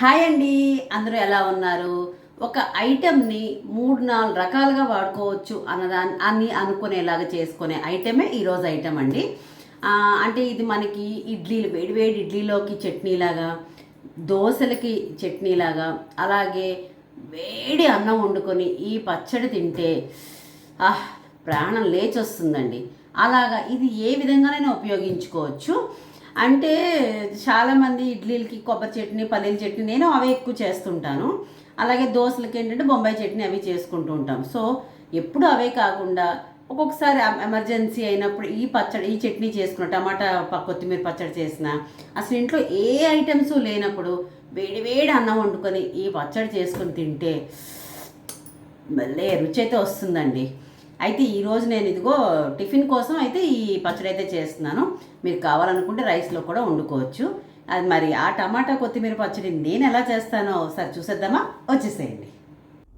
Hi అండి. అందరూ ఎలా ఉన్నారు? ఒక ఐటెంని మూడు నాలుగు రకాలుగా వాడుకోవచ్చు అన్నదా అని అనుకునేలాగా చేసుకునే ఐటమే ఈరోజు ఐటెం అండి. అంటే ఇది మనకి ఇడ్లీలు వేడి వేడి ఇడ్లీలోకి చట్నీలాగా దోశలకి చట్నీలాగా అలాగే వేడి అన్నం వండుకొని ఈ పచ్చడి తింటే ఆహ్ ప్రాణం లేచొస్తుందండి. అలాగా ఇది ఏ విధంగానైనా ఉపయోగించుకోవచ్చు. అంటే చాలామంది ఇడ్లీలకి కొబ్బరి చట్నీ పల్లీల చట్నీ నేను అవే ఎక్కువ చేస్తుంటాను. అలాగే దోశలకి ఏంటంటే బొంబాయి చట్నీ అవి చేసుకుంటూ ఉంటాం. సో ఎప్పుడు అవే కాకుండా ఒక్కొక్కసారి ఎమర్జెన్సీ అయినప్పుడు ఈ పచ్చడి ఈ చట్నీ చేసుకున్న టమాటా కొత్తిమీర పచ్చడి చేసిన అసలు ఇంట్లో ఏ ఐటమ్స్ లేనప్పుడు వేడి వేడి అన్నం వండుకొని ఈ పచ్చడి చేసుకొని తింటే భలే రుచి అయితే వస్తుందండి. అయితే ఈరోజు నేను ఇదిగో టిఫిన్ కోసం అయితే ఈ పచ్చడి అయితే చేస్తున్నాను. మీరు కావాలనుకుంటే రైస్లో కూడా వండుకోవచ్చు. అది మరి ఆ టమాటా కొత్తిమీర పచ్చడి నేను ఎలా చేస్తానో ఒకసారి చూసేద్దామా? వచ్చేసేయండి.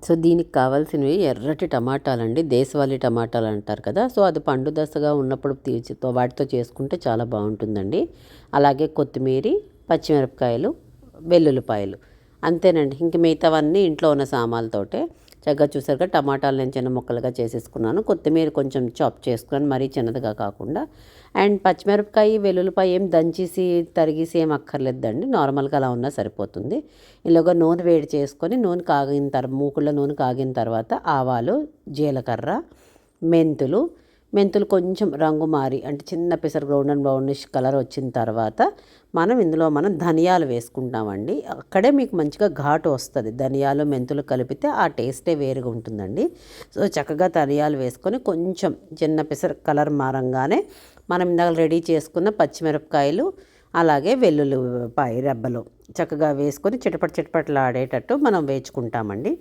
సో దీనికి కావాల్సినవి ఎర్రటి టమాటాలండి. దేశవాళీ టమాటాలు అంటారు కదా. సో అది పండు దశగా ఉన్నప్పుడు తీర్చితో వాటితో చేసుకుంటే చాలా బాగుంటుందండి. అలాగే కొత్తిమీర పచ్చిమిరపకాయలు వెల్లుల్లిపాయలు. అంతేనండి. ఇంక మిగతావన్నీ ఇంట్లో ఉన్న సామాన్లతోటే. చక్కగా చూసారుగా టమాటాలు నేను చిన్న ముక్కలుగా చేసేసుకున్నాను. కొత్తిమీర కొంచెం చాప్ చేసుకున్నాను. మరీ చిన్నదిగా కాకుండా. అండ్ పచ్చిమిరపకాయ వెల్లుల్లిపాయ ఏం దంచేసి తరిగేసి ఏం అక్కర్లేదండి. నార్మల్గా అలా ఉన్నా సరిపోతుంది. ఇలాగ నూనె వేడి చేసుకొని నూనె కాగిన తర్వాత మూకుళ్ళ నూనె కాగిన తర్వాత ఆవాలు జీలకర్ర మెంతులు మెంతులు కొంచెం రంగు మారి అంటే చిన్న పెసర బ్రౌన్ అండ్ బ్రౌనిష్ కలర్ వచ్చిన తర్వాత మనం ఇందులో మనం ధనియాలు వేసుకుంటామండి. అక్కడే మీకు మంచిగా ఘాటు వస్తుంది. ధనియాలు మెంతులు కలిపితే ఆ టేస్టే వేరుగా ఉంటుందండి. సో చక్కగా ధనియాలు వేసుకొని కొంచెం చిన్న పెసర కలర్ మారంగానే మనం ఇందాక రెడీ చేసుకున్న పచ్చిమిరపకాయలు అలాగే వెల్లుల్లిపాయ రెబ్బలు చక్కగా వేసుకొని చిటపట చిటపట్లాడేటట్టు మనం వేచుకుంటామండి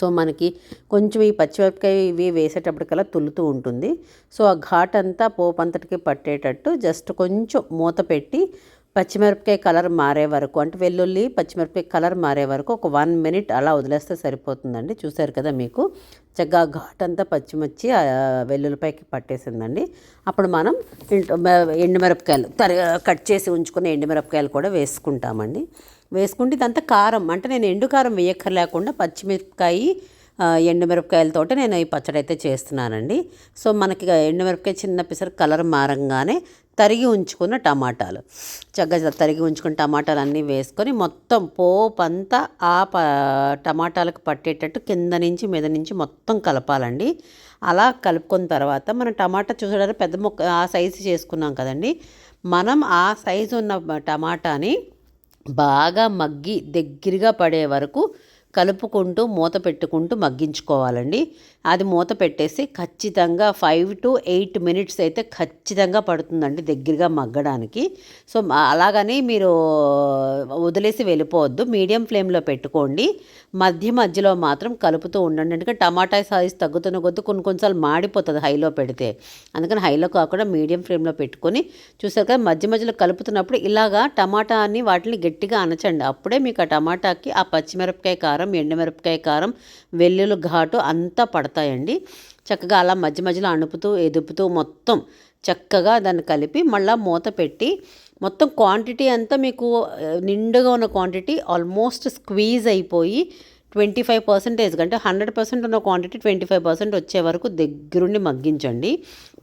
సో మనకి కొంచెం ఈ పచ్చిమిరపకాయ ఇవి వేసేటప్పటికల్లా తుల్లుతూ ఉంటుంది. సో ఆ ఘాట్ అంతా పోపు అంతటికి పట్టేటట్టు జస్ట్ కొంచెం మూత పెట్టి పచ్చిమిరపకాయ కలర్ మారే వరకు అంటే వెల్లుల్లి పచ్చిమిరపకాయ కలర్ మారే వరకు ఒక వన్ మినిట్ అలా వదిలేస్తే సరిపోతుందండి. చూసారు కదా మీకు? చక్కగా ఘాట్ అంతా పచ్చిమిర్చి వెల్లుల్లిపైకి వెల్లుల్లిపాయకి పట్టేసిందండి. అప్పుడు మనం ఎండుమిరపకాయలు తరి కట్ చేసి ఉంచుకున్న ఎండుమిరపకాయలు కూడా వేసుకుంటామండి. వేసుకుంటే ఇదంతా కారం. అంటే నేను ఎండు కారం వేయక్కర్లేకుండా పచ్చిమిరపకాయ ఎండుమిరపకాయలతోటి నేను ఈ పచ్చడి అయితే చేస్తున్నానండి. సో మనకి ఎండుమిరపకాయ చిన్న పిసర కలర్ మారంగానే తరిగి ఉంచుకున్న టమాటాలు. చక్కగా తరిగి ఉంచుకున్న టమాటాలు అన్నీ వేసుకొని మొత్తం పోపు అంతా ఆ ప టమాటాలకు పట్టేటట్టు కింద నుంచి మీద నుంచి మొత్తం కలపాలండి. అలా కలుపుకున్న తర్వాత మనం టమాటా చూసడానికి పెద్ద మొక్క ఆ సైజు చేసుకున్నాం కదండి. మనం ఆ సైజు ఉన్న టమాటాని బాగా మగ్గి దగ్గరగా పడే వరకు కలుపుకుంటూ మూత పెట్టుకుంటూ మగ్గించుకోవాలండి. అది మూత పెట్టేసి ఖచ్చితంగా ఫైవ్ టు ఎయిట్ మినిట్స్ అయితే ఖచ్చితంగా పడుతుందండి దగ్గరగా మగ్గడానికి. సో అలాగని మీరు వదిలేసి వెళ్ళిపోవద్దు. మీడియం ఫ్లేమ్లో పెట్టుకోండి. మధ్య మధ్యలో మాత్రం కలుపుతూ ఉండండి. ఎందుకంటే టమాటా సైజ్ తగ్గుతున్న కొద్దీ కొన్ని కొన్నిసార్లు మాడిపోతుంది హైలో పెడితే. అందుకని హైలో కాకుండా మీడియం ఫ్లేమ్లో పెట్టుకొని చూసారు కదా మధ్య మధ్యలో కలుపుతున్నప్పుడు ఇలాగా టమాటాని వాటిని గట్టిగా అనచండి అప్పుడే మీకు ఆ టమాటాకి ఆ పచ్చిమిరపకాయ కారం ఎండుమిరపకాయ కారం వెల్లుల్లి ఘాటు అంతా పడతాయండి. చక్కగా అలా మధ్య మధ్యలో అణుపుతూ ఎదుపుతూ మొత్తం చక్కగా దాన్ని కలిపి మళ్ళీ మూత పెట్టి మొత్తం క్వాంటిటీ అంతా మీకు నిండుగా ఉన్న క్వాంటిటీ ఆల్మోస్ట్ స్క్వీజ్ అయిపోయి ట్వంటీ ఫైవ్ పర్సెంటేజ్ అంటే హండ్రెడ్ పర్సెంట్ ఉన్న క్వాంటిటీ ట్వంటీ ఫైవ్ పర్సెంట్ వచ్చే వరకు దగ్గరుండి మగ్గించండి.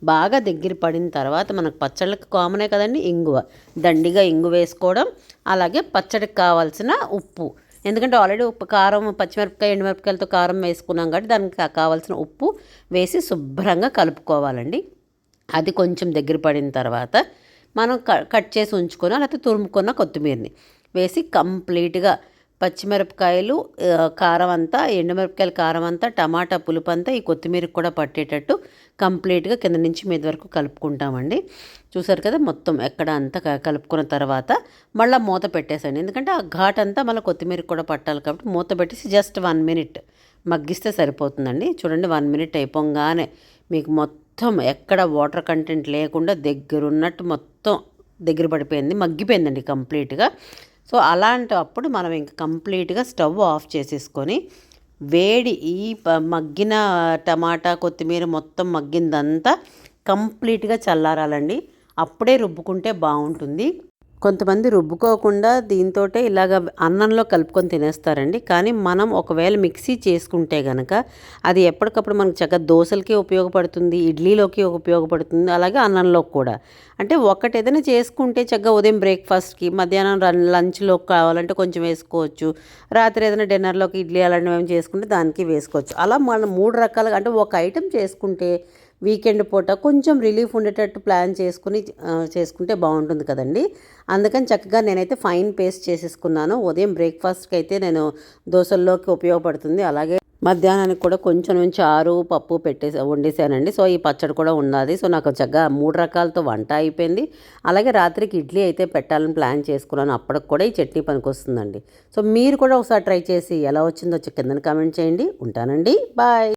బాగా దగ్గర పడిన తర్వాత మనకు పచ్చళ్ళకి కామనే కదండి ఇంగువ. దండిగా ఇంగు వేసుకోవడం అలాగే పచ్చడికి కావాల్సిన ఉప్పు. ఎందుకంటే ఆల్రెడీ ఉప్పు కారం పచ్చిమిరపకాయ ఎండుమిరపకాయలతో కారం వేసుకున్నాం కాబట్టి దానికి కావాల్సిన ఉప్పు వేసి శుభ్రంగా కలుపుకోవాలండి. అది కొంచెం దగ్గర పడిన తర్వాత మనం కట్ చేసి ఉంచుకున్న లేకపోతే తురుముకున్న కొత్తిమీరని వేసి కంప్లీట్గా పచ్చిమిరపకాయలు కారం అంతా ఎండుమిరపకాయల కారం అంతా టమాటా పులుపు అంతా ఈ కొత్తిమీరకు కూడా పట్టేటట్టు కంప్లీట్గా కింద నుంచి మీద వరకు కలుపుకుంటామండి. చూసారు కదా మొత్తం ఎక్కడ అంతా క- కలుపుకున్న తర్వాత మళ్ళీ మూత పెట్టేసండి ఎందుకంటే ఆ ఘాట్ అంతా మళ్ళీ కొత్తిమీర కూడా పట్టాలి కాబట్టి మూత పెట్టేసి జస్ట్ వన్ మినిట్ మగ్గిస్తే సరిపోతుందండి. చూడండి వన్ మినిట్ అయిపోగానే మీకు మొత్తం ఎక్కడ వాటర్ కంటెంట్ లేకుండా దగ్గరున్నట్టు మొత్తం దగ్గర పడిపోయింది మగ్గిపోయిందండి కంప్లీట్గా. సో అలాంటి అప్పుడు మనం ఇంకా కంప్లీట్గా స్టవ్ ఆఫ్ చేసేసుకొని వేడి ఈ మగ్గిన టమాటా కొత్తిమీర మొత్తం మగ్గిందంతా కంప్లీట్గా చల్లారాలండి. అప్పుడే రుబ్బుకుంటే బాగుంటుంది. కొంతమంది రుబ్బుకోకుండా దీంతో ఇలాగ అన్నంలో కలుపుకొని తినేస్తారండి. కానీ మనం ఒకవేళ మిక్సీ చేసుకుంటే కనుక అది ఎప్పటికప్పుడు మనకు చక్కగా దోశలకి ఉపయోగపడుతుంది ఇడ్లీలోకి ఉపయోగపడుతుంది అలాగే అన్నంలో కూడా. అంటే ఒకటి ఏదైనా చేసుకుంటే చక్కగా ఉదయం బ్రేక్ఫాస్ట్కి మధ్యాహ్నం రన్ లంచ్లో కావాలంటే కొంచెం వేసుకోవచ్చు. రాత్రి ఏదైనా డిన్నర్లోకి ఇడ్లీ అలాంటివి ఏమైనా చేసుకుంటే దానికి వేసుకోవచ్చు. అలా మనం మూడు రకాలుగా అంటే ఒక ఐటెం చేసుకుంటే వీకెండ్ పూట కొంచెం రిలీఫ్ ఉండేటట్టు ప్లాన్ చేసుకుని చేసుకుంటే బాగుంటుంది కదండి. అందుకని చక్కగా నేనైతే ఫైన్ పేస్ట్ చేసేసుకున్నాను. ఉదయం బ్రేక్ఫాస్ట్కి అయితే నేను దోశల్లోకి ఉపయోగపడుతుంది. అలాగే మధ్యాహ్నానికి కూడా కొంచెం చారు పప్పు పెట్టేసి వండేసానండి. సో ఈ పచ్చడి కూడా ఉన్నది. సో నాకు చక్కగా మూడు రకాలతో వంట అయిపోయింది. అలాగే రాత్రికి ఇడ్లీ అయితే పెట్టాలని ప్లాన్ చేసుకున్నాను. అప్పటికి కూడా ఈ చట్నీ పనికొస్తుందండి సో మీరు కూడా ఒకసారి ట్రై చేసి ఎలా వచ్చిందో కిందని కామెంట్ చేయండి. ఉంటానండి. బాయ్.